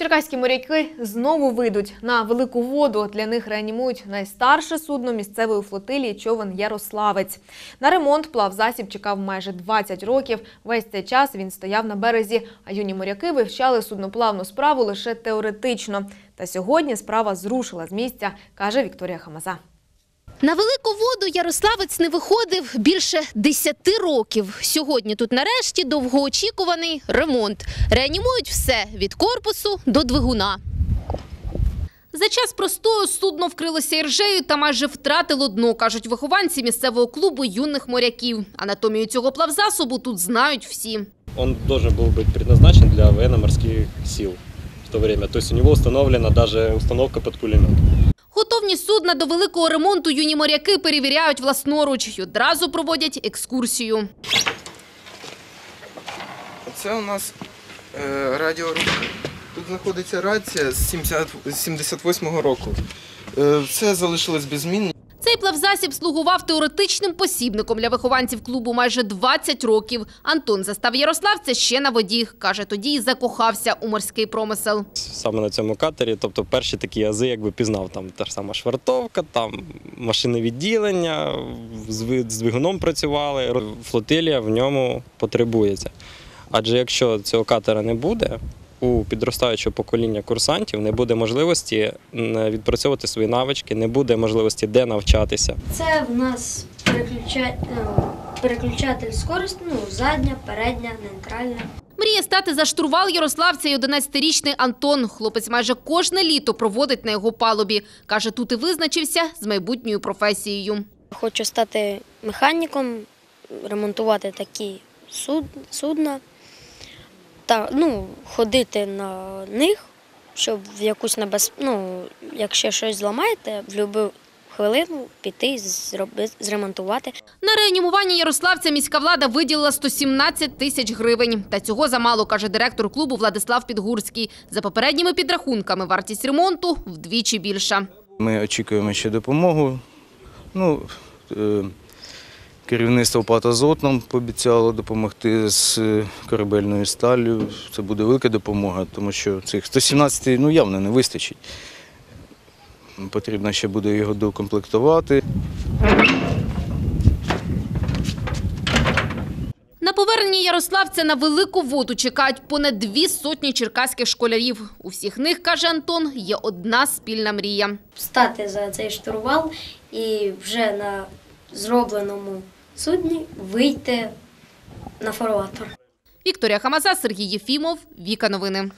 Черкаські моряки знову вийдуть на велику воду. Для них реанімують найстарше судно місцевої флотилії човен Ярославець. На ремонт плавзасіб чекав майже 20 років. Весь цей час він стояв на березі, а юні моряки вивчали судноплавну справу лише теоретично. Та сьогодні справа зрушила з місця, каже Вікторія Хамаза. На велику воду Ярославець не виходив більше 10 років. Сьогодні тут нарешті довгоочікуваний ремонт. Реанімують все від корпусу до двигуна. За час простою судно вкрилося іржею та майже втратило дно, кажуть вихованці місцевого клубу юних моряків. Анатомію цього плавзасобу тут знають всі. Должен был быть предназначен для военно-морских сил в то время. То есть у него установлена даже установка под пулемет. Готовність судна до великого ремонту юні моряки перевіряють власноруч і одразу проводять екскурсію. Це у нас е, радіорубка. Тут знаходиться рація з 70 з 78-го року. Е, все залишилось без змін. Цей плавзасіб слугував теоретичним посібником для вихованців клубу майже 20 років. Антон застав Ярославця ще на воді. Каже, тоді й закохався у морський промисел. Саме на цьому катері, тобто перші такі ази, якби пізнав там та ж сама швартовка, там машини відділення, з двигуном працювали. Флотилія в ньому потребується. Адже якщо цього катера не буде, у підростаючого покоління курсантів не буде можливості відпрацьовувати свої навички, не буде можливості де навчатися. Це в нас переключа... ну, переключатель скорості, ну, задня, передня, нейтральна. Мріє стати за штурвал Ярославця і 11-річний Антон. Хлопець майже кожне літо проводить на його палубі. Каже, тут і визначився з майбутньою професією. Хочу стати механіком, ремонтувати такі суд... судна та ну, ходити на них, щоб в якусь небез... ну, якщо щось зламаєте, в будь-яку хвилину піти, зробити, зремонтувати. На реанімування Ярославця міська влада виділила 117 тисяч гривень. Та цього замало, каже директор клубу Владислав Підгурський. За попередніми підрахунками вартість ремонту вдвічі більша. Ми очікуємо ще допомогу. Ну, е, керівництво ПАТ «Азот» нам пообіцяло допомогти з е, корабельною сталлю. Це буде велика допомога, тому що цих 117 ну, явно не вистачить. Потрібно ще буде його докомплектувати. На повернення Ярославця на велику воду чекають понад дві сотні черкаських школярів. У всіх них, каже Антон, є одна спільна мрія. Встати за цей штурвал і вже на зробленому судні вийти на фарватер. Вікторія Хамаза, Сергій Єфімов, Віка Новини.